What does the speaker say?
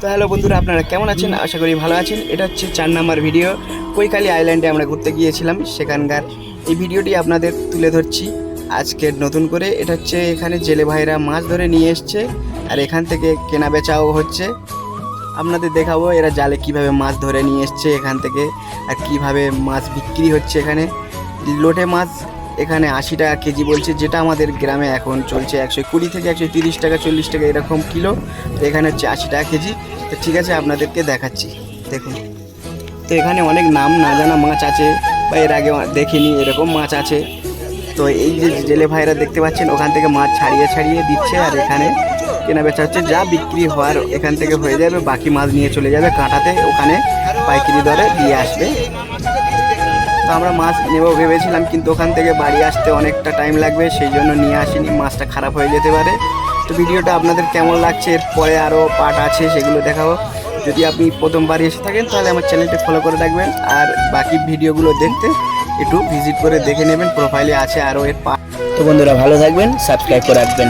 তো হ্যালো বন্ধুরা, আপনারা কেমন আছেন? আশা করি ভালো আছেন। এটা হচ্ছে চার নাম্বার ভিডিও। কৈকালি আইল্যান্ডে আমরা ঘুরতে গিয়েছিলাম। সেখানকার এই ভিডিওটি আপনাদের তুলে ধরছি। আজকের নতুন করে এটা হচ্ছে এখানে জেলে ভাইরা মাছ ধরে নিয়ে এসছে আর এখান থেকে কেনা বেচাও হচ্ছে। আপনাদের দেখাবো এরা জালে কীভাবে মাছ ধরে নিয়ে এসছে এখান থেকে আর কীভাবে মাছ বিক্রি হচ্ছে এখানে। লোটে মাছ এখানে আশি টাকা কেজি বলছে, যেটা আমাদের গ্রামে এখন চলছে একশো কুড়ি থেকে একশো তিরিশ টাকা, চল্লিশ টাকা এরকম কিলো। তো এখানে হচ্ছে আশি টাকা কেজি। তো ঠিক আছে, আপনাদেরকে দেখাচ্ছি। দেখুন। তো এখানে অনেক নাম, না জানা মাছ আছে, বা এর আগে দেখিনি, এরকম মাছ আছে। তো এই যে জেলে ভাইরা দেখতে পাচ্ছেন, ওখান থেকে মাছ ছাড়িয়ে ছাড়িয়ে দিচ্ছে, আর এখানে কেনা বেচা হচ্ছে, যা বিক্রি হওয়ার এখান থেকে হয়ে যাবে, বাকি মাছ নিয়ে চলে যাবে কাঁটাতে ওখানে পাইকারি দরে দিয়ে আসবে। তো আমরা মাছ নেব ভেবেছিলাম, কিন্তু ওখান থেকে বাড়ি আসতে অনেকটা টাইম লাগবে, সেই জন্য নিয়ে আসিনি, মাছটা খারাপ হয়ে যেতে পারে। তো ভিডিওটা আপনাদের কেমন লাগছে? এর পরে আরও পার্ট আছে, সেগুলো দেখাবো। যদি আপনি প্রথমবার এসে থাকেন, তাহলে আমার চ্যানেলটি ফলো করে রাখবেন, আর বাকি ভিডিওগুলো দেখতে একটু ভিজিট করে দেখে নেবেন প্রোফাইলে আছে আরও এর পার্ট তো বন্ধুরা, ভালো থাকবেন সাবস্ক্রাইব করে রাখবেন।